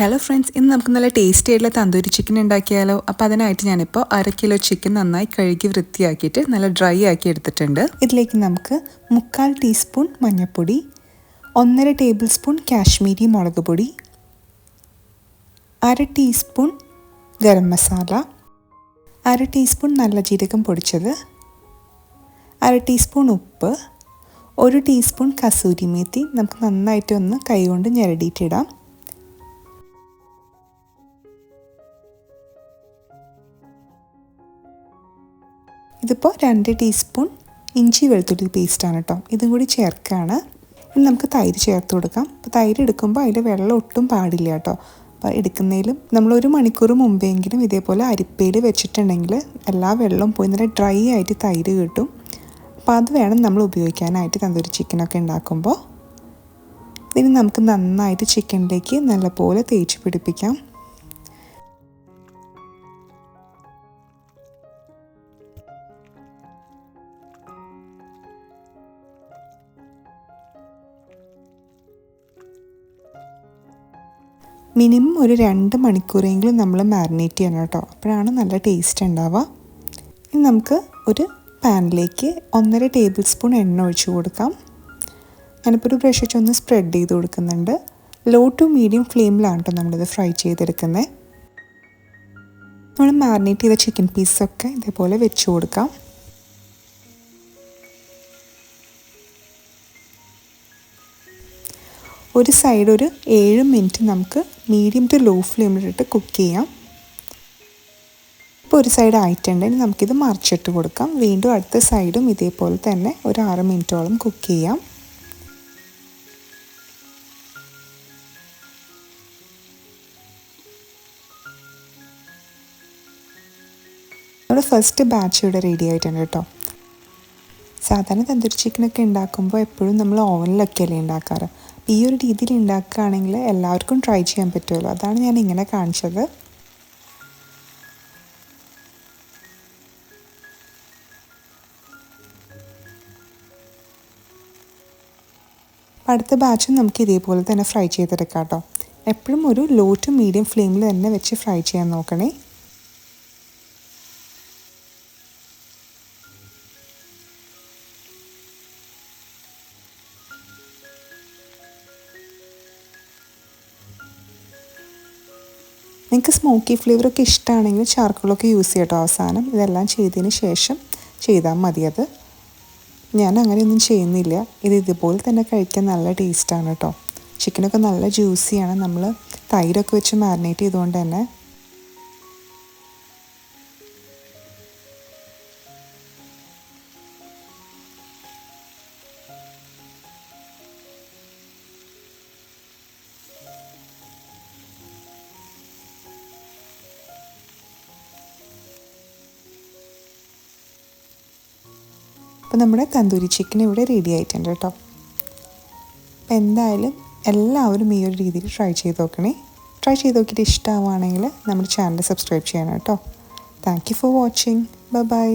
Hello friends ഇന്ന് നമുക്ക് നല്ല ടേസ്റ്റി ആയിട്ടുള്ള തന്തൂരി ചിക്കൻ ഉണ്ടാക്കിയാലോ? അപ്പോൾ അതിനായിട്ട് ഞാനിപ്പോൾ അര കിലോ ചിക്കൻ നന്നായി കഴുകി വൃത്തിയാക്കിയിട്ട് നല്ല ഡ്രൈ ആക്കി എടുത്തിട്ടുണ്ട്. ഇതിലേക്ക് നമുക്ക് മുക്കാൽ ടീസ്പൂൺ മഞ്ഞൾപ്പൊടി ഒന്നര ടേബിൾ സ്പൂൺ കാശ്മീരി മുളക് പൊടി അര ടീസ്പൂൺ ഗരം മസാല അര ടീസ്പൂൺ നല്ല ജീരകം പൊടിച്ചത് അര ടീസ്പൂൺ ഉപ്പ് ഒരു ടീസ്പൂൺ കസൂരി മേത്തി നമുക്ക് നന്നായിട്ട് ഒന്ന് കൈകൊണ്ട് ഞെരടിയിട്ടിടാം. ഇതിപ്പോൾ രണ്ട് ടീസ്പൂൺ ഇഞ്ചി വെളുത്തുള്ളി പേസ്റ്റാണ് കേട്ടോ ഇതും കൂടി ചേർക്കുകയാണ്. ഇനി നമുക്ക് തൈര് ചേർത്ത് കൊടുക്കാം. അപ്പോൾ തൈര് എടുക്കുമ്പോൾ അതിൽ വെള്ളം ഒട്ടും പാടില്ല കേട്ടോ അപ്പോൾ എടുക്കുന്നതിലും നമ്മൾ ഒരു മണിക്കൂർ മുമ്പെങ്കിലും ഇതേപോലെ അരിപ്പയിൽ വെച്ചിട്ടുണ്ടെങ്കിൽ എല്ലാ വെള്ളവും പോയി നല്ല ഡ്രൈ ആയിട്ട് തൈര് കിട്ടും. അപ്പോൾ അത് വേണം നമ്മൾ ഉപയോഗിക്കാനായിട്ട് തന്തൂരി ചിക്കനൊക്കെ ഉണ്ടാക്കുമ്പോൾ. ഇനി നമുക്ക് നന്നായിട്ട് ചിക്കനിലേക്ക് നല്ലപോലെ തേച്ച് പിടിപ്പിക്കാം. മിനിമം ഒരു രണ്ട് മണിക്കൂറെങ്കിലും നമ്മൾ മാരിനേറ്റ് ചെയ്യണം കേട്ടോ. അപ്പോഴാണ് നല്ല ടേസ്റ്റ് ഉണ്ടാവുക. ഇനി നമുക്ക് ഒരു പാനിലേക്ക് ഒന്നര ടേബിൾ സ്പൂൺ എണ്ണ ഒഴിച്ചു കൊടുക്കാം. ഞാനിപ്പോൾ ഒരു ബ്രഷ് വെച്ച് ഒന്ന് സ്പ്രെഡ് ചെയ്ത് കൊടുക്കുന്നുണ്ട്. ലോ ടു മീഡിയം ഫ്ലെയിമിലാണ് കേട്ടോ നമ്മളിത് ഫ്രൈ ചെയ്തെടുക്കുന്നത്. നമ്മൾ മാരിനേറ്റ് ചെയ്ത ചിക്കൻ പീസൊക്കെ ഇതേപോലെ വെച്ച് കൊടുക്കാം. ഒരു സൈഡ് ഒരു ഏഴ് മിനിറ്റ് നമുക്ക് മീഡിയം ടു ലോ ഫ്ലെയിമിലിട്ട് കുക്ക് ചെയ്യാം. ഇപ്പോൾ ഒരു സൈഡ് ആയിട്ടുണ്ടെങ്കിൽ നമുക്കിത് മറിച്ചിട്ട് കൊടുക്കാം. വീണ്ടും അടുത്ത സൈഡും ഇതേപോലെ തന്നെ ഒരു ആറ് മിനിറ്റോളം കുക്ക് ചെയ്യാം. നമ്മുടെ ഫസ്റ്റ് ബാച്ച് ഇവിടെ റെഡി ആയിട്ടുണ്ട് കേട്ടോ. സാധാരണ തന്തൂരി ചിക്കനൊക്കെ ഉണ്ടാക്കുമ്പോൾ എപ്പോഴും നമ്മൾ ഓവനിലൊക്കെയല്ലേ ഉണ്ടാക്കാറ്. ഈ ഒരു രീതിയിൽ ഉണ്ടാക്കുകയാണെങ്കിൽ എല്ലാവർക്കും ട്രൈ ചെയ്യാൻ പറ്റുമല്ലോ. അതാണ് ഞാൻ ഇങ്ങനെ കാണിച്ചത്. അടുത്ത ബാച്ചും നമുക്ക് ഇതേപോലെ തന്നെ ഫ്രൈ ചെയ്തെടുക്കാം കേട്ടോ. എപ്പോഴും ഒരു ലോ ടു മീഡിയം ഫ്ലെയിമിൽ തന്നെ വെച്ച് ഫ്രൈ ചെയ്യാൻ നോക്കണേ. നിങ്ങൾക്ക് സ്മോക്കി ഫ്ലേവറൊക്കെ ഇഷ്ടമാണെങ്കിൽ ചാർക്കോളൊക്കെ യൂസ് ചെയ്യട്ടോ അവസാനം. ഇതെല്ലാം ചെയ്തതിന് ശേഷം ചെയ്താൽ മതി അത്. ഞാൻ അങ്ങനെയൊന്നും ചെയ്യുന്നില്ല. ഇത് ഇതുപോലെ തന്നെ കഴിക്കാൻ നല്ല ടേസ്റ്റാണ് കേട്ടോ ചിക്കനൊക്കെ നല്ല ജ്യൂസിയാണ് നമ്മൾ തൈരൊക്കെ വെച്ച് മാരിനേറ്റ് ചെയ്തുകൊണ്ട് തന്നെ അപ്പോൾ നമ്മുടെ തന്തൂരി ചിക്കൻ ഇവിടെ റെഡി ആയിട്ടുണ്ട് കേട്ടോ. അപ്പോൾ എന്തായാലും എല്ലാവരും ഈ ഒരു രീതിയിൽ ട്രൈ ചെയ്ത് നോക്കണേ. ട്രൈ ചെയ്ത് നോക്കിയിട്ട് ഇഷ്ടമാവുകയാണെങ്കിൽ നമ്മുടെ ചാനൽ സബ്സ്ക്രൈബ് ചെയ്യണം കേട്ടോ. Thank you for watching bye bye